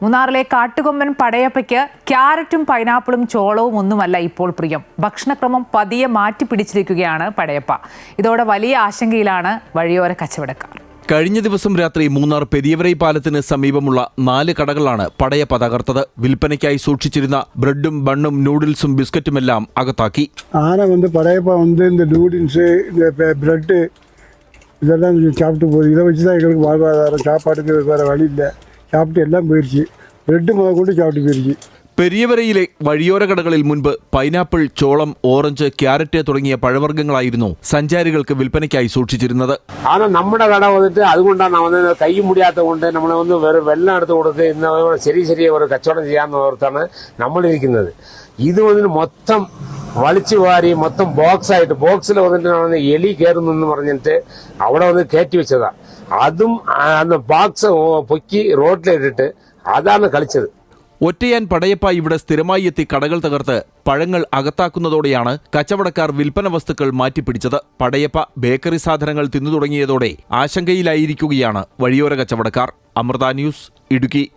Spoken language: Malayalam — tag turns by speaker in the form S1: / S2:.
S1: മൂന്നാറിലെ കാട്ടുകൊമ്പൻ പടയപ്പയ്ക്ക് ക്യാരറ്റും പൈനാപ്പിളും ചോളവും ഒന്നുമല്ല ഇപ്പോൾ പ്രിയം ഭക്ഷണക്രമം പതിയെ മാറ്റി പിടിച്ചിരിക്കുകയാണ് പടയപ്പ ഇതോടെ വലിയ ആശങ്കയിലാണ് വഴിയോര കച്ചവടക്കാർ
S2: കഴിഞ്ഞ ദിവസം രാത്രി മൂന്നാർ പെരിയവരൈ പാലത്തിന് സമീപമുള്ള നാല് കടകളാണ് പടയപ്പ തകർത്തത് വിൽപ്പനയ്ക്കായി സൂക്ഷിച്ചിരുന്ന ബ്രെഡും ബണ്ണും നൂഡിൽസും ബിസ്ക്കറ്റുമെല്ലാം അകത്താക്കി
S3: ஆனை வந்து படையப்பா வந்து இந்த நூடுல்ஸு இந்த பெ- ப்ரெட்டு இதெல்லாம் சாப்பிட்டு போகுது இதை வச்சு தான் எங்களுக்கு வாழ்வாதாரம் சாப்பாட்டுக்கு வேறு வழி இல்லை ചാപ്പിട്ടി എല്ലാം പേരിച്ച് ബ്രെഡ് മുതൽ കൊണ്ട് ചാപ്പിട്ടി പേരിച്ച്
S2: പെരിയവരയിലെ വഴിയോര കടകളിൽ മുൻപ് പൈനാപ്പിൾ ചോളം ഓറഞ്ച് ക്യാരറ്റ് തുടങ്ങിയ പഴവർഗങ്ങളായിരുന്നു സഞ്ചാരികൾക്ക് വിൽപ്പനയ്ക്കായി സൂക്ഷിച്ചിരുന്നത്.
S4: അത് നമ്മുടെ കട വന്നിട്ട് അതുകൊണ്ടാണ് നമ്മൾ കൈ മുടിയാത്ത കൊണ്ട് നമ്മൾ ഒന്ന് വെറും വെള്ളം എടുത്ത് കൊടുത്ത് ഇന്ന് ചെറിയ ചെറിയ ഒരു കച്ചവടം ചെയ്യാമെന്ന് ഓർത്താണ് നമ്മളിരിക്കുന്നത്. ഇത് വന്നിട്ട് മൊത്തം വലിച്ചു വാരി മൊത്തം ബോക്സ് ആയിട്ട് ബോക്സിൽ വന്നിട്ട് എലി കയറുന്നു എന്ന് പറഞ്ഞിട്ട് അവിടെ വന്ന് കയറ്റി വെച്ചതാ. അതും അന്ന് ബോക്സ് പൊക്കി റോഡിലിട്ടിട്ട് അതാണ് കളിച്ചത്.
S2: ഒറ്റയാൻ പടയപ്പ ഇവിടെ സ്ഥിരമായി എത്തി കടകൾ തകർത്ത് പഴങ്ങൾ അകത്താക്കുന്നതോടെയാണ് കച്ചവടക്കാർ വിൽപ്പന വസ്തുക്കൾ മാറ്റിപ്പിടിച്ചത്. പടയപ്പ ബേക്കറി സാധനങ്ങൾ തിന്നു തുടങ്ങിയതോടെ ആശങ്കയിലായിരിക്കുകയാണ് വഴിയോര കച്ചവടക്കാർ. അമൃത ന്യൂസ് ഇടുക്കി.